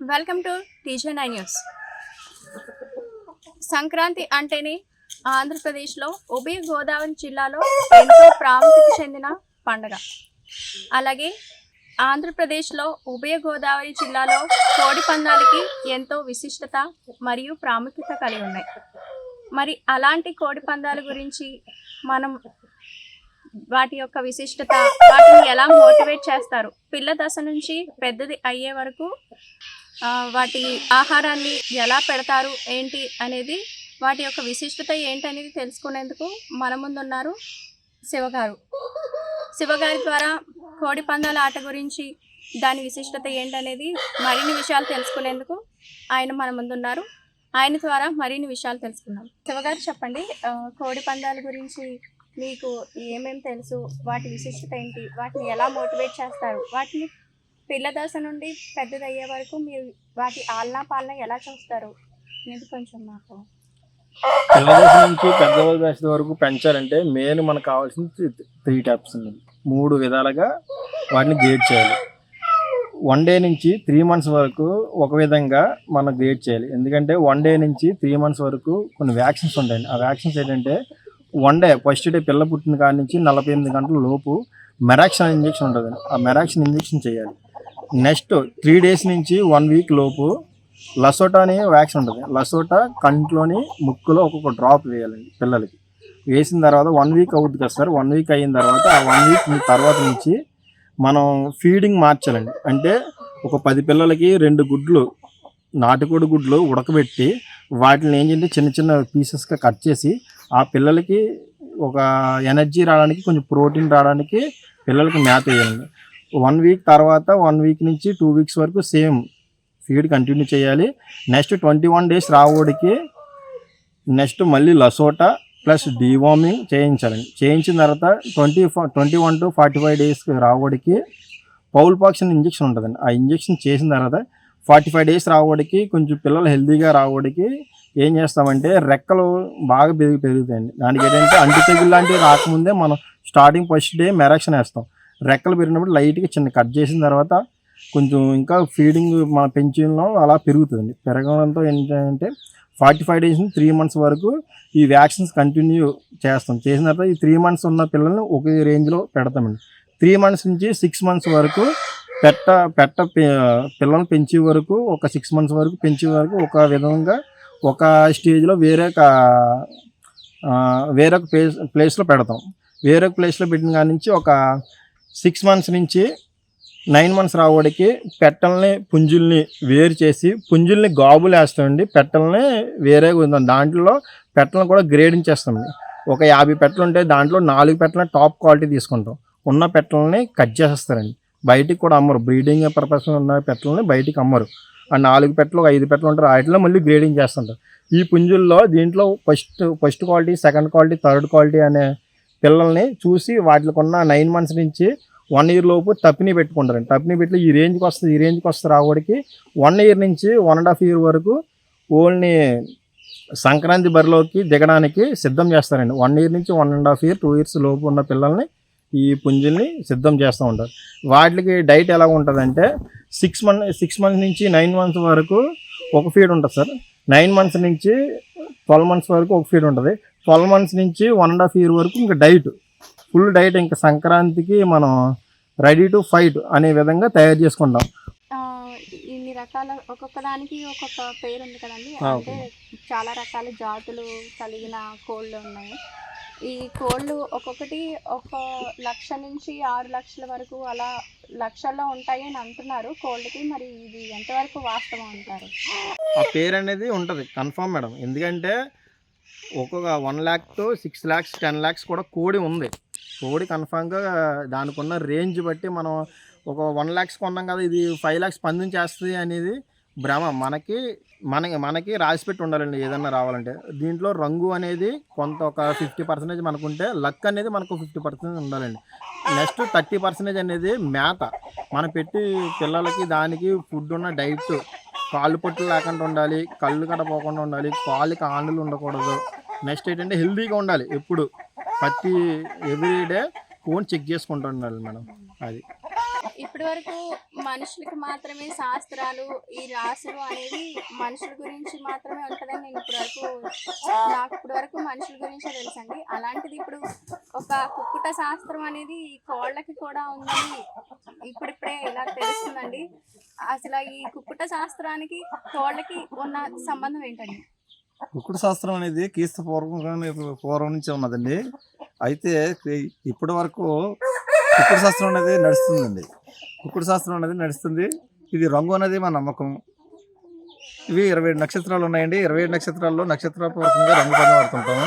Welcome to TJ nine news Sankranti అంటేనే ఆంధ్రప్రదేశ్లో ఉభయ గోదావరి జిల్లాలో ఎంతో ప్రాముఖ్యత చెందిన పండుగ. అలాగే ఆంధ్రప్రదేశ్లో ఉభయ గోదావరి జిల్లాలో కోడి పందాలకి ఎంతో విశిష్టత మరియు ప్రాముఖ్యత కలిగి ఉన్నాయి. మరి అలాంటి కోడి పందాల గురించి మనం వాటి యొక్క విశిష్టత వాటిని ఎలా మోటివేట్ చేస్తారు? పిల్ల దశ నుంచి పెద్దది అయ్యే వరకు వాటి ఆహారాన్ని ఎలా పెడతారు ఏంటి అనేది వాటి యొక్క విశిష్టత ఏంటి అనేది తెలుసుకునేందుకు మన ముందు ఉన్నారు శివగారు. శివగారి ద్వారా కోడి పందాల ఆట గురించి దాని విశిష్టత ఏంటనేది మరిన్ని విషయాలు తెలుసుకునేందుకు ఆయన మన ముందు ఉన్నారు ఆయన ద్వారా మరిన్ని విషయాలు తెలుసుకుందాం. శివగారు చెప్పండి కోడి పందాల గురించి మీకు ఏమేమి తెలుసు? వాటి విశిష్టత ఏంటి? వాటిని ఎలా మోటివేట్ చేస్తారు? వాటిని పిల్ల దశ నుండి పెద్దదయ్యే వరకు మీరు వాటి ఆలనా పాలన ఎలా చూస్తారు? అనేది కొంచెం మాకు పిల్లల నుంచి పెద్ద దశ వరకు పెంచాలంటే మెయిన్ మనకు కావాల్సింది త్రీ టైప్స్ ఉన్నాయి మూడు విధాలుగా వాటిని గ్రేడ్ చేయాలి. వన్ డే నుంచి త్రీ మంత్స్ వరకు ఒక విధంగా మనం గ్రేడ్ చేయాలి. ఎందుకంటే వన్ డే నుంచి త్రీ మంత్స్ వరకు కొన్ని వ్యాక్సిన్స్ ఉంటాయండి. ఆ వ్యాక్సిన్స్ ఏంటంటే వన్ డే ఫస్ట్ డే పిల్ల పుట్టిన కాడ నుంచి నలభై ఎనిమిది గంటల లోపు మెరాక్షన్ ఇంజెక్షన్ ఉంటుంది ఆ మెరాక్షన్ ఇంజెక్షన్ చేయాలి. నెక్స్ట్ త్రీ డేస్ నుంచి వన్ వీక్ లోపు లసోటా అనే వ్యాక్సిన్ ఉంటుంది. లసోటా కంట్లోని ముక్కులో ఒక్కొక్క డ్రాప్ వేయాలండి పిల్లలకి. వేసిన తర్వాత వన్ వీక్ అవుతుంది కదా సార్. వన్ వీక్ అయిన తర్వాత ఆ వన్ వీక్ తర్వాత నుంచి మనం ఫీడింగ్ మార్చాలండి. అంటే ఒక పది పిల్లలకి రెండు గుడ్లు నాటుకోడి గుడ్లు ఉడకబెట్టి వాటిని ఏం చేయండి? చిన్న చిన్న పీసెస్గా కట్ చేసి ఆ పిల్లలకి ఒక ఎనర్జీ రావడానికి కొంచెం ప్రోటీన్ రావడానికి పిల్లలకి మేత వేయాలండి. వన్ వీక్ తర్వాత వన్ వీక్ నుంచి టూ వీక్స్ వరకు సేమ్ ఫీడ్ కంటిన్యూ చేయాలి. నెక్స్ట్ ట్వంటీ వన్ డేస్ రావడికి నెక్స్ట్ మళ్ళీ లసోటా ప్లస్ డివార్మింగ్ చేయించాలండి చేయించిన తర్వాత twenty twenty one to forty five days రావడికి fowl పాక్సిన్ ఇంజెక్షన్ ఉంటుందండి. ఆ ఇంజెక్షన్ చేసిన తర్వాత ఫార్టీ ఫైవ్ డేస్ రావడానికి కొంచెం పిల్లలు హెల్తీగా రావడానికి ఏం చేస్తామంటే రెక్కలు బాగా పెరిగి పెరుగుతాయండి. దానికి ఏంటంటే అంటు తెగులు లాంటివి రాకముందే మనం స్టార్టింగ్ ఫస్ట్ డే మెరాక్షన్ వేస్తాం. రెక్కలు పెరిగినప్పుడు లైట్గా చిన్న కట్ చేసిన తర్వాత కొంచెం ఇంకా ఫీడింగ్ మన పెంచడంలో అలా పెరుగుతుందండి పెరగడంతో ఏంటంటే forty five days three months వరకు ఈ వ్యాక్సిన్స్ కంటిన్యూ చేస్తాం. చేసిన తర్వాత ఈ త్రీ మంత్స్ ఉన్న పిల్లల్ని ఒకే రేంజ్లో పెడతామండి. త్రీ మంత్స్ నుంచి సిక్స్ మంత్స్ వరకు పెట్ట పెట్ట పి- పిల్లల్ని పెంచే వరకు ఒక సిక్స్ మంత్స్ వరకు పెంచే వరకు ఒక విధంగా ఒక స్టేజ్లో వేరే ఒక వేరొక ప్లేస్ ప్లేస్లో పెడతాం. వేరొక ప్లేస్లో పెట్టిన కాడి నుంచి ఒక సిక్స్ మంత్స్ నుంచి నైన్ మంత్స్ రావడానికి పెట్టల్ని పుంజుల్ని వేరు చేసి పుంజుల్ని గాబులు వేస్తామండి. పెట్టల్ని వేరే ఉందాం దాంట్లో పెట్టలను కూడా గ్రేడింగ్ చేస్తామండి. ఒక యాభై పెట్టలు ఉంటే దాంట్లో నాలుగు పెట్టలని టాప్ క్వాలిటీ తీసుకుంటాం. ఉన్న పెట్టలని కట్ చేసేస్తారండి. బయటికి కూడా అమ్మరు. బ్రీడింగ్ పర్పస్ ఉన్న పెట్టలని బయటికి అమ్మరు. ఆ నాలుగు పెట్టలు ఒక ఐదు పెట్టలు ఉంటారు వాటిలో మళ్ళీ గ్రేడింగ్ చేస్తుంటారు. ఈ పుంజుల్లో దీంట్లో first first quality second quality third quality అనే పిల్లల్ని చూసి వాటికి ఉన్న నైన్ మంత్స్ నుంచి వన్ ఇయర్ లోపు తప్పిని పెట్టుకుంటారండి. తప్పిని పెట్టి ఈ రేంజ్కి వస్తుంది ఈ రేంజ్కి వస్తుంది రావడానికి వన్ ఇయర్ నుంచి వన్ అండ్ హాఫ్ ఇయర్ వరకు ఓన్లీ సంక్రాంతి బరిలోకి దిగడానికి సిద్ధం చేస్తారండి. వన్ ఇయర్ నుంచి one and half year two years లోపు ఉన్న పిల్లల్ని ఈ పుంజుల్ని సిద్ధం చేస్తూ ఉంటారు. వాటికి డైట్ ఎలా ఉంటుందంటే సిక్స్ మంత్ సిక్స్ మంత్స్ నుంచి నైన్ మంత్స్ వరకు ఒక ఫీడ్ ఉంటుంది సార్. నైన్ మంత్స్ నుంచి ట్వెల్వ్ మంత్స్ వరకు ఒక ఫీడ్ ఉంటుంది. ట్వెల్వ్ మంత్స్ నుంచి వన్ అండ్ హాఫ్ ఇయర్ వరకు ఇంకా డైట్ ఫుల్ డైట్ ఇంకా సంక్రాంతికి మనం రెడీ టు ఫైట్ అనే విధంగా తయారు చేసుకుంటాం. ఆ, ఇన్ని రకాల ఒక్కొక్క దానికి ఒక్కొక్క పేరు ఉంది కదండి. అంటే చాలా రకాల జాతులు కలిగిన కోళ్ళు ఉన్నాయి. ఈ కోళ్ళు ఒక్కొక్కటి ఒక లక్ష నుంచి ఆరు లక్షల వరకు అలా లక్షల్లో ఉంటాయి అని అంటున్నారు కోళ్ళకి. మరి ఇది ఎంతవరకు వాస్తవం అంటారు? ఆ పేరు అనేది ఉంటుంది కన్ఫామ్ మేడం. ఎందుకంటే ఒక్కొక్క one lakh to six lakhs ten lakhs కూడా కోడి ఉంది. కోడి కన్ఫామ్గా దానికి ఉన్న రేంజ్ బట్టి మనం ఒక వన్ ల్యాక్స్ కొన్నాం కదా ఇది ఫైవ్ ల్యాక్స్ పందెం చేస్తుంది అనేది భ్రమ. మనకి మనకి మనకి రాసి పెట్టి ఉండాలండి ఏదన్నా రావాలంటే. దీంట్లో రంగు అనేది కొంత ఒక ఫిఫ్టీ పర్సెంటేజ్ మనకుంటే లక్ అనేది మనకు ఫిఫ్టీ పర్సెంట్ ఉండాలండి. నెక్స్ట్ థర్టీ పర్సెంటేజ్ అనేది మేత. మనం పెట్టి పిల్లలకి దానికి ఫుడ్ ఉన్న డైట్ కాళ్ళు పొట్లు లేకుండా ఉండాలి కళ్ళు కడపోకుండా ఉండాలి కాళ్ళకి ఆండులు ఉండకూడదు. నెక్స్ట్ ఏంటంటే హెల్తీగా ఉండాలి. ఎప్పుడు? ప్రతి ఎవ్రీడే ఫోన్ చెక్ చేసుకుంటూ ఉండాలి మేడం. అది. ఇప్పటి వరకు మనుషులకి మాత్రమే శాస్త్రాలు ఈ రాసులు అనేది మనుషుల గురించి మాత్రమే ఉంటుందని నేను ఇప్పటి వరకు నాకు ఇప్పటి వరకు మనుషుల గురించే తెలుసండి. అలాంటిది ఇప్పుడు ఒక కుక్కుట శాస్త్రం అనేది ఈ కోళ్ళకి కూడా ఉందని ఇప్పుడిప్పుడే ఇలా తెలుస్తుందండి. అసలు ఈ కుక్కుట శాస్త్రానికి కోళ్ళకి ఉన్న సంబంధం ఏంటండి? కుక్కుడు శాస్త్రం అనేది క్రీస్తు పూర్వం పూర్వం నుంచి ఉన్నదండి. అయితే ఇప్పటి వరకు కుక్కుడు శాస్త్రం అనేది నడుస్తుందండి. కుక్కుడు శాస్త్రం అనేది నడుస్తుంది. ఇది రంగు అనేది మా నమ్మకం. ఇవి ఇరవై ఏడు నక్షత్రాలు ఉన్నాయండి. ఇరవై ఏడు నక్షత్రాల్లో నక్షత్రపూర్వకంగా రంగు పందెం ఆడుతుంటాము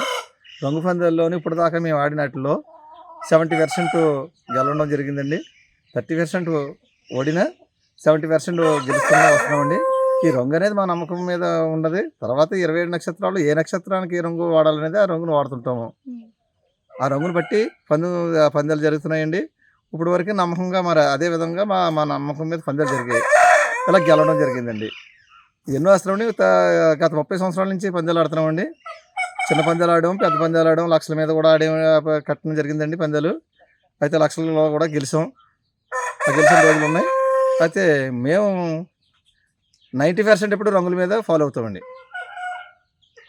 రంగు పందాల్లోని ఇప్పటిదాకా దాకా మేము ఆడినట్లో సెవెంటీ పర్సెంట్ గెలవడం జరిగిందండి. థర్టీ పర్సెంట్ ఓడిన సెవెంటీ పర్సెంట్ గెలుస్తూనే వస్తున్నామండి. ఈ రంగు అనేది మా నమ్మకం మీద ఉన్నది తర్వాత ఇరవై ఏడు నక్షత్రాలు ఏ నక్షత్రానికి ఏ రంగు వాడాలనేది ఆ రంగును వాడుతుంటాము. ఆ రంగును బట్టి పందు పందాలు జరుగుతున్నాయండి. ఇప్పుడు వరకు నమ్మకంగా మరి అదే విధంగా మా మా నమ్మకం మీద పందాలు జరిగాయి. ఇలా గెలవడం జరిగిందండి. ఎన్నో అసలు గత ముప్పై సంవత్సరాల నుంచి పందాలు ఆడుతున్నామండి. చిన్న పందాలు ఆడడం పెద్ద పందాలు ఆడడం లక్షల మీద కూడా ఆడే కట్టడం జరిగిందండి పందాలు. అయితే లక్షలలో కూడా గెలిచాం. ఆ గెలిచిన రోజులు ఉన్నాయి. అయితే మేము నైంటీ పర్సెంట్ ఇప్పుడు రంగుల మీద ఫాలో అవుతామండి.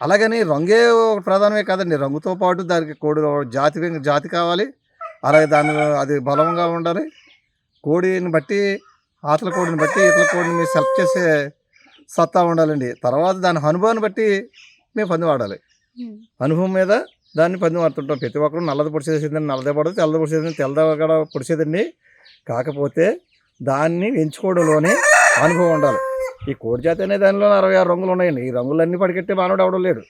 అలాగని రంగే ఒక ప్రధానమే కాదండి. రంగుతో పాటు దానికి కోడి జాతి జాతి కావాలి. అలాగే దాని అది బలంగా ఉండాలి. కోడిని బట్టి ఆతల కోడిని బట్టి ఇతల కోడిని మీరు సెలెక్ట్ చేసే సత్తా ఉండాలండి. తర్వాత దాని అనుభవాన్ని బట్టి మేము పంది వాడాలి. అనుభవం మీద దాన్ని పంది వాడుతుంటాం. ప్రతి ఒక్కరు నల్లది పొడిచేసిందని నల్లదే పడదు తెల్లది పొడిచేసిందని తెల్లద కూడా పొడిచేదండి కాకపోతే దాన్ని ఎంచుకోవడంలోనే అనుభవం ఉండాలి. ఈ కోడి జాతి అనే దానిలో అరవై ఆరు రంగులు ఉన్నాయండి. ఈ రంగులన్నీ పడికెట్టే మానవుడు ఎవడం లేడు.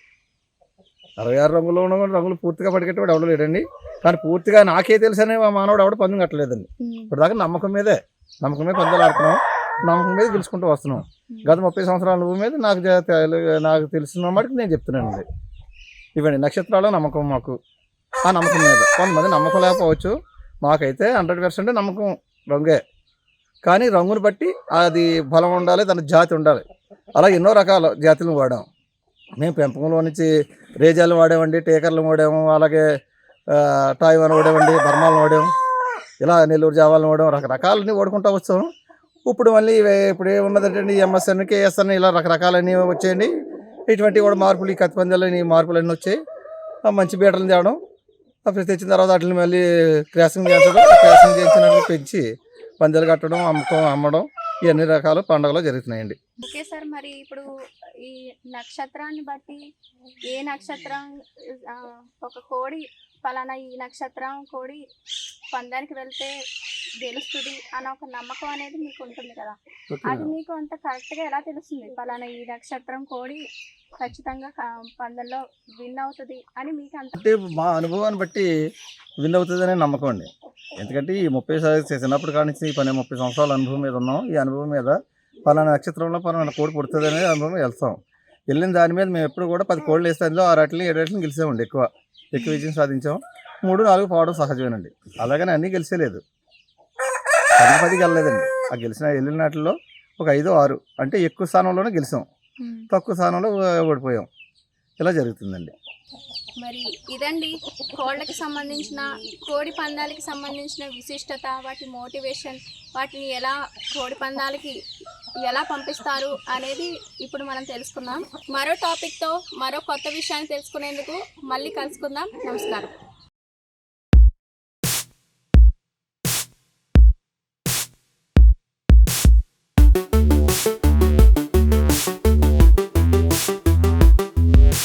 అరవై ఆరు రంగులు ఉన్న రంగులు పూర్తిగా పడికెట్టేవాడు ఎవడం లేడండి. కానీ పూర్తిగా నాకే తెలుసనే మా మానవుడు ఎవడ పందెం కట్టలేదండి. ఇప్పటిదాకా నమ్మకం మీదే. నమ్మకం మీద పందాలు ఆడుతున్నాం నమ్మకం మీద గెలుచుకుంటూ వస్తున్నాం. గత ముప్పై సంవత్సరాల అనుభవం మీద నాకు నాకు తెలిసిన మటుకు నేను చెప్తున్నానండి. ఇవ్వండి నక్షత్రాలు నమ్మకం మాకు. ఆ నమ్మకం మీద. కొంతమంది నమ్మకం లేకపోవచ్చు. మాకైతే హండ్రెడ్ పర్సెంట్ నమ్మకం రంగే. కానీ రంగును బట్టి అది బలం ఉండాలి దాని జాతి ఉండాలి. అలా ఎన్నో రకాల జాతులను వాడాం. మేము పెంపకంలో నుంచి రేజాలు వాడామండి టీకర్లు వాడాము అలాగే ఆ, టాయివాన్ వాడామండి బర్మాలను వాడాము ఇలా నెల్లూరు జావాలను వాడాము రకరకాలన్నీ వాడుకుంటూ వస్తాం ఇప్పుడు మళ్ళీ ఇప్పుడు ఏమున్నదంటే ఎంఎస్ఎన్ కేఎస్ఎన్ ఇలా రకరకాలన్నీ వచ్చాయండి. ఇటువంటి కూడా మార్పులు ఈ కత్తి పందాలు ఈ మార్పులు అన్నీ వచ్చాయి. ఆ మంచి బీటలను తేవడం అప్పుడు తెచ్చిన తర్వాత వాటిని మళ్ళీ క్రాసింగ్ చేయించడం క్రాసింగ్ చేయించినట్లు పెంచి పందాలు కట్టడం అమ్మకం అమ్మడం ఈ అన్ని రకాల పండుగలు జరుగుతున్నాయండి. ఓకే సార్ మరి ఇప్పుడు ఈ నక్షత్రాన్ని బట్టి ఏ నక్షత్రం ఒక కోడి పలానా ఈ నక్షత్రం కోడి పందానికి వెళ్తే గెలుస్తుంది అన్న ఒక నమ్మకం అనేది మీకు ఉంటుంది కదా. అది మీకు అంత కరెక్ట్గా ఎలా తెలుస్తుంది? పలానా ఈ నక్షత్రం కోడి ఖచ్చితంగా పందెంలో విన్ అవుతుంది అని మీకు అంత అంటే మా అనుభవాన్ని బట్టి విన్ అవుతుందనే నమ్మకం అండి. ఎందుకంటే ఈ ముప్పై సా- చిన్నప్పటి కాడి నుంచి ఈ పని ముప్పై సంవత్సరాల అనుభవం మీద ఉన్నాం. ఈ అనుభవం మీద పలానా నక్షత్రంలో పలానా కోడి పుడుతుంది అనే అనుభవం వెళ్తాం. వెళ్ళిన దాని మీద మేము ఎప్పుడు కూడా పది కోళ్ళు వేస్తే అందులో ఆరు అట్లని ఏడు అట్లని గెలిచామండి ఎక్కువ. ఎక్కువ విజయం సాధించాం. మూడు నాలుగు పోవడం సహజమేనండి. అలాగని అన్నీ గెలిచేలేదు. పది వెళ్ళలేదండి. ఆ గెలిచిన వెళ్ళిన వాటిల్లో ఒక ఐదు ఆరు అంటే ఎక్కువ స్థానంలోనే గెలిచాం. తక్కువ స్థానంలో ఓడిపోయాం. ఇలా జరుగుతుందండి. మరి ఇదండి కోళ్ళకి సంబంధించిన కోడి పందాలకి సంబంధించిన విశిష్టత వాటి మోటివేషన్ వాటిని ఎలా కోడి పందాలకి ఎలా పంపిస్తారు అనేది ఇప్పుడు మనం తెలుసుకుందాం. మరో టాపిక్తో మరో కొత్త విషయాన్ని తెలుసుకునేందుకు మళ్ళీ కలుసుకుందాం. నమస్కారం.